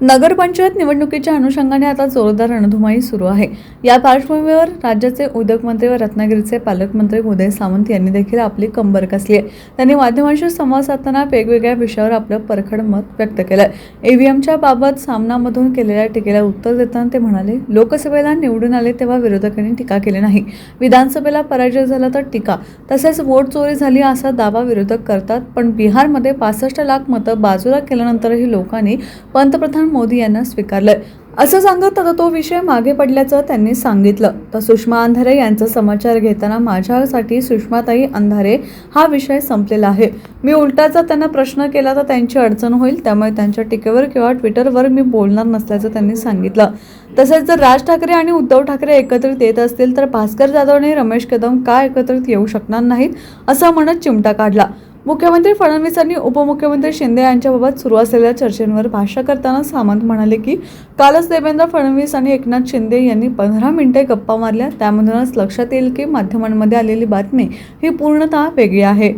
नगरपंचायत निवडणुकीच्या अनुषंगाने आता जोरदार रणधुमाई सुरू आहे. या पार्श्वभूमीवर राज्याचे उद्योगमंत्री व रत्नागिरीचे पालकमंत्री उदय सामंत यांनी देखील आपली कंबर कसली आहे. त्यांनी माध्यमांशी संवाद साधताना वेगवेगळ्या विषयावर आपलं परखड मत व्यक्त केलं ईव्हीएमच्या बाबत सामनामधून केलेल्या टीकेला उत्तर देताना ते म्हणाले लोकसभेला निवडून आले तेव्हा विरोधकांनी टीका केली नाही. विधानसभेला पराजय झाला तर टीका. तसेच वोट चोरी झाली असा दावा विरोधक करतात पण बिहारमध्ये पासष्ट लाख मतं बाजूला केल्यानंतरही लोकांनी पंतप्रधान मोदी यांना स्वीकारलंय. असं सांगत आता तो विषय मागे पडल्याचं त्यांनी सांगितलं. तर सुषमा अंधारे यांचा समाचार घेताना माझ्यासाठी सुषमाताई अंधारे हा विषय संपलेला आहे. मी उलटा जर त्यांना प्रश्न केला तर त्यांची अडचण होईल त्यामुळे त्यांच्या टीकेवर किंवा ट्विटरवर मी बोलणार नसल्याचं त्यांनी सांगितलं. तसेच जर राज ठाकरे आणि उद्धव ठाकरे एकत्रित येत असतील तर भास्कर जाधव आणि रमेश कदम का एकत्रित येऊ शकणार नाहीत असं म्हणत चिमटा काढला. मुख्यमंत्री फडणवीसांनी उपमुख्यमंत्री शिंदे यांच्याबाबत सुरू असलेल्या चर्चेंवर भाष्य करताना सामंत म्हणाले की कालच देवेंद्र फडणवीस आणि एकनाथ शिंदे यांनी पंधरा मिनिटे गप्पा मारल्या. त्यामधूनच लक्षात येईल की माध्यमांमध्ये आलेली बातमी ही पूर्णतः वेगळी आहे.